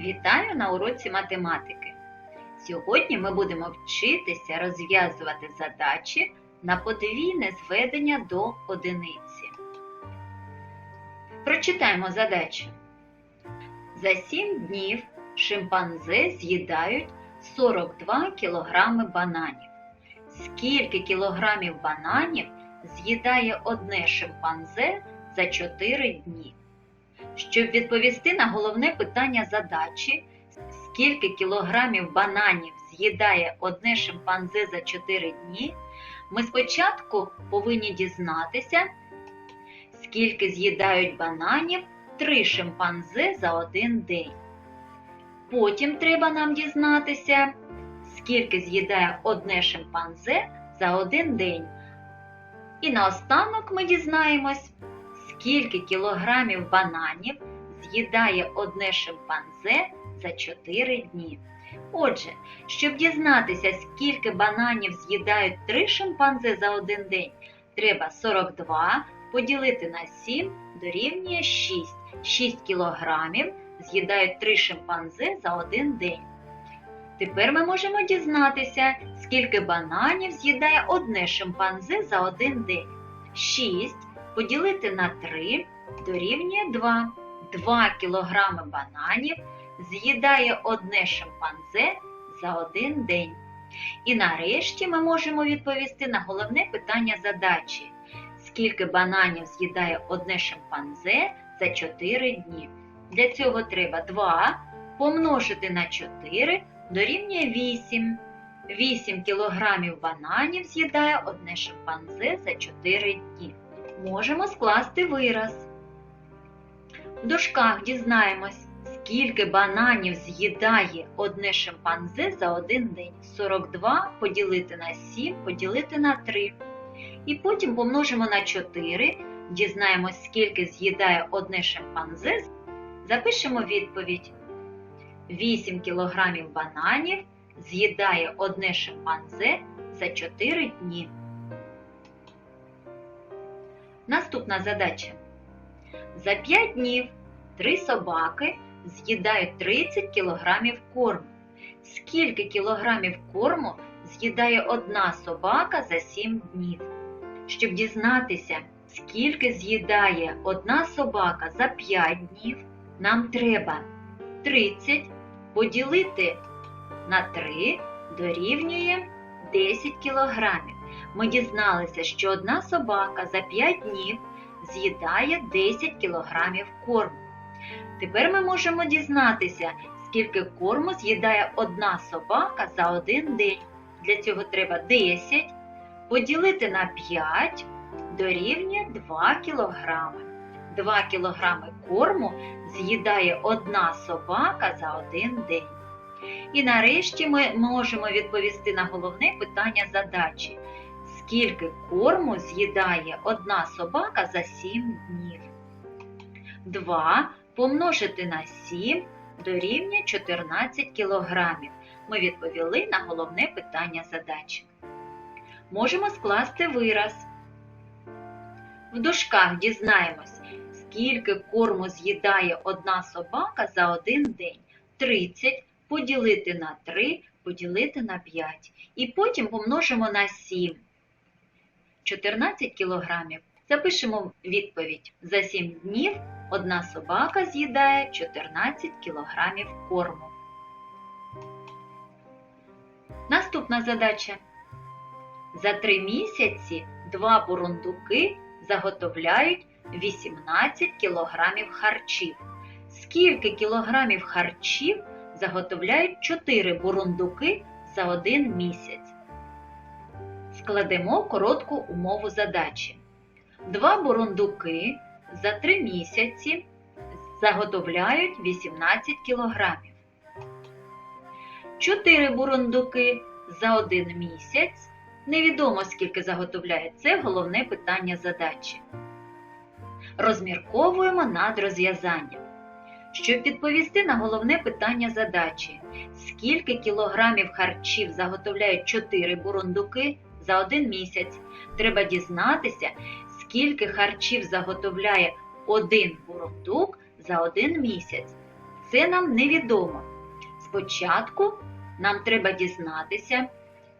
Вітаю на уроці математики. Сьогодні ми будемо вчитися розв'язувати задачі на подвійне зведення до одиниці. Прочитаємо задачу. За 7 днів шимпанзе з'їдають 42 кілограми бананів. Скільки кілограмів бананів з'їдає одне шимпанзе за 4 дні? Щоб відповісти на головне питання задачі, скільки кілограмів бананів з'їдає одне шимпанзе за 4 дні, ми спочатку повинні дізнатися, скільки з'їдають бананів 3 шимпанзе за один день. Потім треба нам дізнатися, скільки з'їдає одне шимпанзе за один день. І наостанок ми дізнаємось, скільки кілограмів бананів з'їдає одне шимпанзе за 4 дні. Отже, щоб дізнатися, скільки бананів з'їдають 3 шимпанзе за один день, треба 42 поділити на 7 дорівнює 6. 6 кілограмів з'їдають 3 шимпанзе за один день. Тепер ми можемо дізнатися, скільки бананів з'їдає одне шимпанзе за один день. 6 поділити на 3 дорівнює 2. 2 кілограми бананів з'їдає одне шимпанзе за один день. І нарешті ми можемо відповісти на головне питання задачі. Скільки бананів з'їдає одне шимпанзе за 4 дні? Для цього треба 2 помножити на 4 дорівнює 8. 8 кілограмів бананів з'їдає одне шимпанзе за 4 дні. Можемо скласти вираз. В дужках дізнаємось, скільки бананів з'їдає одне шимпанзе за один день. 42 поділити на 7 поділити на 3. І потім помножимо на 4, дізнаємось, скільки з'їдає одне шимпанзе. Запишемо відповідь. 8 кілограмів бананів з'їдає одне шимпанзе за 4 дні. Наступна задача. За 5 днів три собаки з'їдають 30 кілограмів корму. Скільки кілограмів корму з'їдає одна собака за 7 днів? Щоб дізнатися, скільки з'їдає одна собака за 5 днів, нам треба 30 поділити на 3 дорівнює 10 кілограмів. Ми дізналися, що одна собака за 5 днів з'їдає 10 кілограмів корму. Тепер ми можемо дізнатися, скільки корму з'їдає одна собака за один день. Для цього треба 10 поділити на 5 дорівнює 2 кілограми. 2 кілограми корму з'їдає одна собака за один день. І нарешті ми можемо відповісти на головне питання задачі. Скільки корму з'їдає одна собака за 7 днів? 2 помножити на 7 дорівнює 14 кілограмів. Ми відповіли на головне питання задачі. Можемо скласти вираз. В дужках дізнаємось, скільки корму з'їдає одна собака за один день. 30 поділити на 3, поділити на 5. І потім помножимо на 7. 14 кілограмів. Запишемо відповідь. За 7 днів одна собака з'їдає 14 кілограмів корму. Наступна задача. За 3 місяці два бурундуки заготовляють 18 кілограмів харчів. Скільки кілограмів харчів заготовляють 4 бурундуки за один місяць? Складемо коротку умову задачі. Два бурундуки за 3 місяці заготовляють 18 кілограмів. 4 бурундуки за один місяць. Невідомо скільки заготовляє. Це головне питання задачі. Розмірковуємо над розв'язанням. Щоб відповісти на головне питання задачі, скільки кілограмів харчів заготовляють 4 бурундуки за один місяць, треба дізнатися, скільки харчів заготовляє один бурундук за один місяць. Це нам невідомо. Спочатку нам треба дізнатися,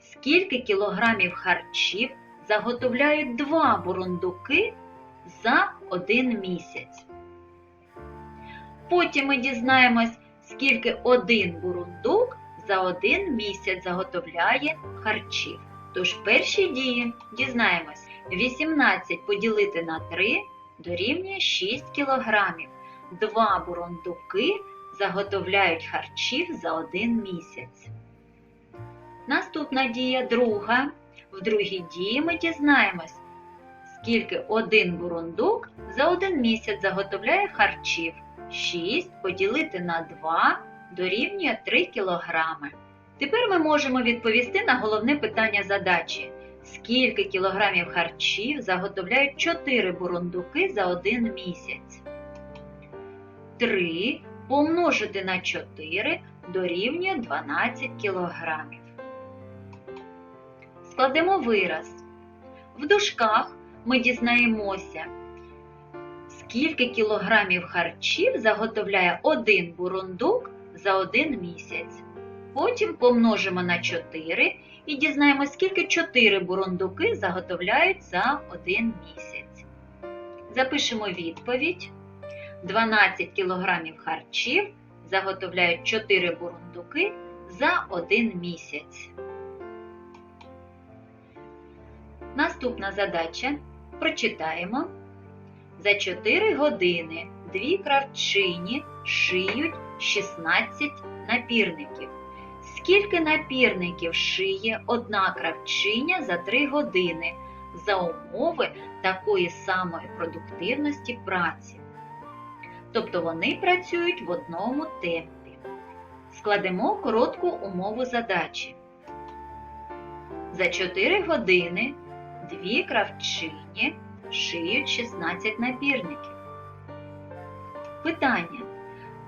скільки кілограмів харчів заготовляють два бурундуки за один місяць. Потім ми дізнаємось, скільки один бурундук за один місяць заготовляє харчів. Тож в першій дії дізнаємось, 18 поділити на 3 дорівнює 6 кілограмів. Два бурундуки заготовляють харчів за один місяць. Наступна дія друга. В другій дії ми дізнаємось, скільки один бурундук за один місяць заготовляє харчів. 6 поділити на 2 дорівнює 3 кілограми. Тепер ми можемо відповісти на головне питання задачі. Скільки кілограмів харчів заготовляють 4 бурундуки за один місяць? 3 помножити на 4 дорівнює 12 кілограмів. Складемо вираз. В дужках ми дізнаємося, скільки кілограмів харчів заготовляє один бурундук за один місяць. Потім помножимо на 4 і дізнаємося, скільки 4 бурундуки заготовляють за один місяць. Запишемо відповідь. 12 кілограмів харчів заготовляють 4 бурундуки за один місяць. Наступна задача. Прочитаємо. За 4 години дві кравчині шиють 16 напірників. Скільки напірників шиє одна кравчиня за 3 години за умови такої самої продуктивності праці? Тобто вони працюють в одному темпі. Складемо коротку умову задачі. За 4 години дві кравчині шиють 16 напірників. Питання.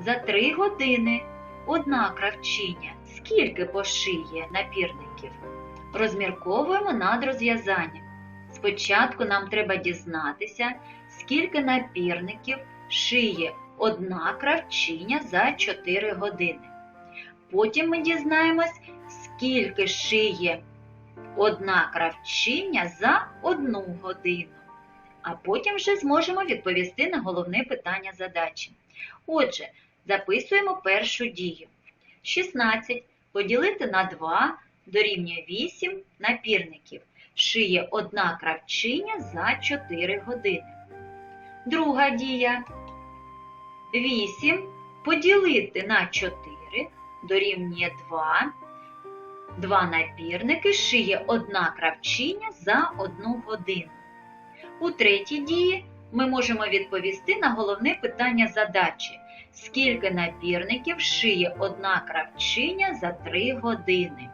За 3 години одна кравчиня скільки пошиє напірників? Розмірковуємо над розв'язанням. Спочатку нам треба дізнатися, скільки напірників шиє одна кравчиня за 4 години. Потім ми дізнаємось, скільки шиє одна кравчиня за одну годину. А потім вже зможемо відповісти на головне питання задачі. Отже, записуємо першу дію. 16 поділити на 2 дорівнює 8 напірників. Шиє одна кравчиня за 4 години. Друга дія. 8 поділити на 4 дорівнює 2. Два напірники шиє одна кравчиня за одну годину. У третій дії ми можемо відповісти на головне питання задачі. Скільки напірників шиє одна кравчиня за 3 години?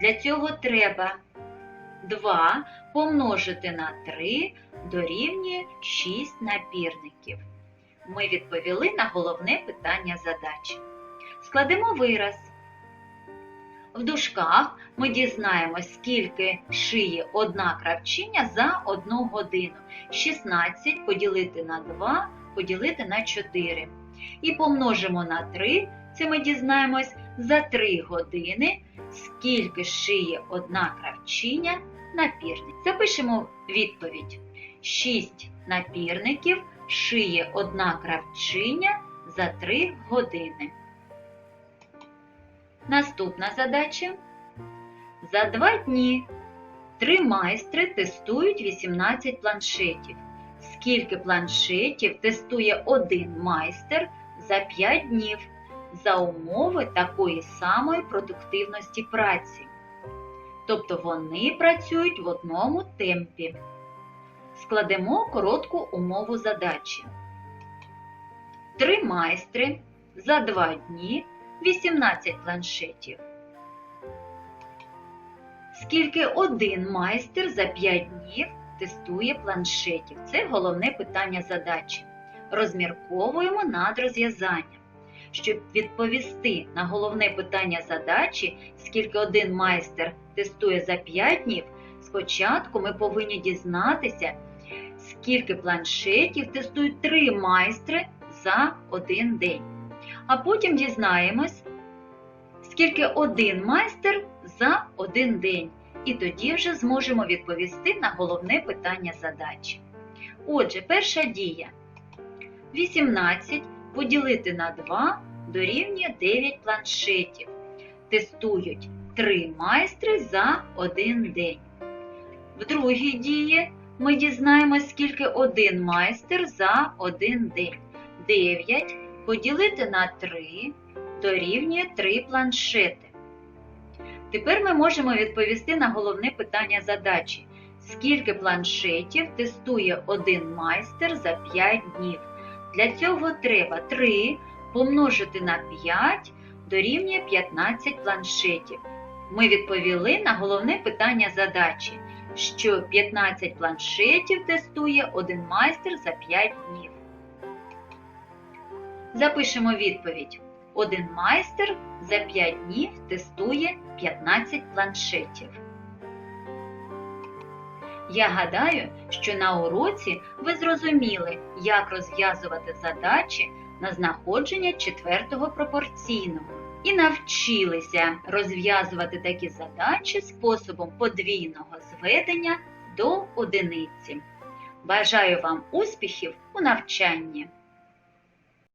Для цього треба 2 помножити на 3 дорівнює 6 напірників. Ми відповіли на головне питання задачі. Складемо вираз. В дужках ми дізнаємось, скільки шиє одна кравчиня за одну годину. 16 поділити на 2, поділити на 4. І помножимо на 3, це ми дізнаємось за 3 години, скільки шиє одна кравчиня напірник. Запишемо відповідь. 6 напірників шиє одна кравчиня за 3 години. Наступна задача. За два дні три майстри тестують 18 планшетів. Скільки планшетів тестує один майстер за 5 днів за умови такої самої продуктивності праці? Тобто вони працюють в одному темпі. Складемо коротку умову задачі. Три майстри за два дні 18 планшетів. Скільки один майстер за 5 днів тестує планшетів? Це головне питання задачі. Розмірковуємо над розв'язанням. Щоб відповісти на головне питання задачі, скільки один майстер тестує за 5 днів, спочатку ми повинні дізнатися, скільки планшетів тестують 3 майстри за один день. а потім дізнаємось, скільки один майстер за один день. І тоді вже зможемо відповісти на головне питання задачі. Отже, перша дія. 18 поділити на 2 дорівнює 9 планшетів. Тестують 3 майстри за один день. В другій дії ми дізнаємось, скільки один майстер за один день. 9 поділити на 3 дорівнює 3 планшети. Тепер ми можемо відповісти на головне питання задачі. Скільки планшетів тестує один майстер за 5 днів? Для цього треба 3 помножити на 5 дорівнює 15 планшетів. Ми відповіли на головне питання задачі, що 15 планшетів тестує один майстер за 5 днів. Запишемо відповідь. Один майстер за 5 днів тестує 15 планшетів. Я гадаю, що на уроці ви зрозуміли, як розв'язувати задачі на знаходження четвертого пропорційного і навчилися розв'язувати такі задачі способом подвійного зведення до одиниці. Бажаю вам успіхів у навчанні!